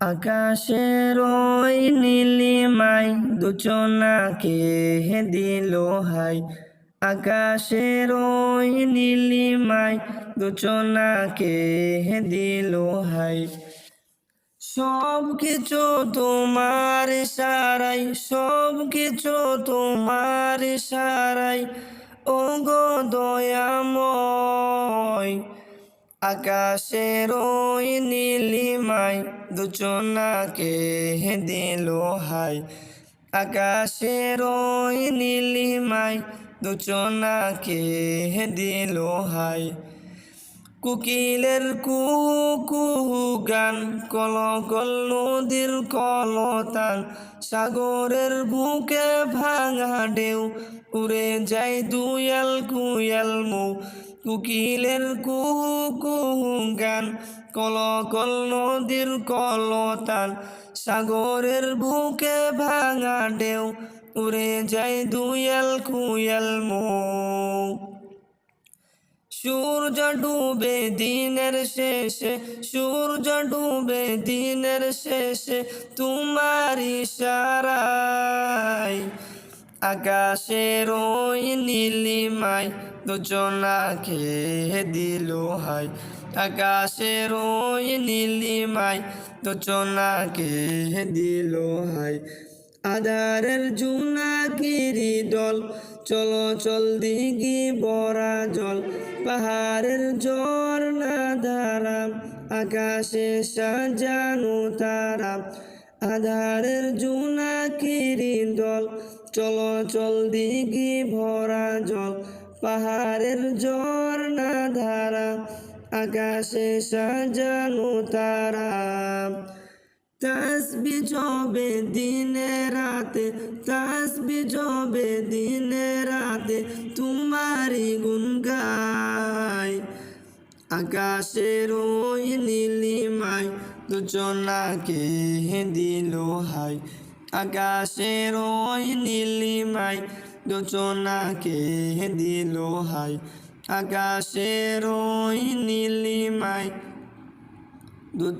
আকাশের ওই নীলিমাই দুচনাকে দিল হাই আকাশের ওই নীলিমাই দুচনাকে দিল হাই সব কিছু তোমার সারাই সব কিছু তোমার সারাই। ও গো দয়াময় আকাশের ওই নীলিমাই দুচনাকে দিল হাই। আকাশের ওই নীলিমাই দুচনাকে দিল হাই। কুকিলের কুকু গান কল কল নদীর কলতান, সাগরের বুকে ভাঙা ঢেউ, উড়ে যায় দুয়াল কুয়াল মৌ। কুকিলের কুকু গান কল কল নদীর কলতান, সাগরের বুকে ভাঙা ঢেউ, উড়ে যায় দুয়াল কুয়াল মৌ। সূর্য ডুবে দিনের শেষে, সূর্য ডুবে দিনের শেষে তোমার ইশারায়, আকাশের ওই নীলিমাই দুজনাকে দিল হাই আকাশের ওই নীলিমাই দুজনাকে দিল হাই আধারের জুনাকিরি দল চলো, চল দিঘি বরা জল। পাহাড়ের ঝর্ণা ধারা আকাশে সাজানো তারা। আধারের জুনাকিরি দল চলো, চল দিঘি ভরা জল। পাহাড়ের ঝর্ণা ধারা আকাশে সাজানো তারা। তসবি জবে দিনে রাতে, তসবি জবে দিনে রাতে তোমারি গুন গাই আকাশের ওই নীলিমাই দুজনাকে দিল হাই আকাশের ওই নীলিমাই দুজনাকে দিল হাই। আকাশের ওই দুজন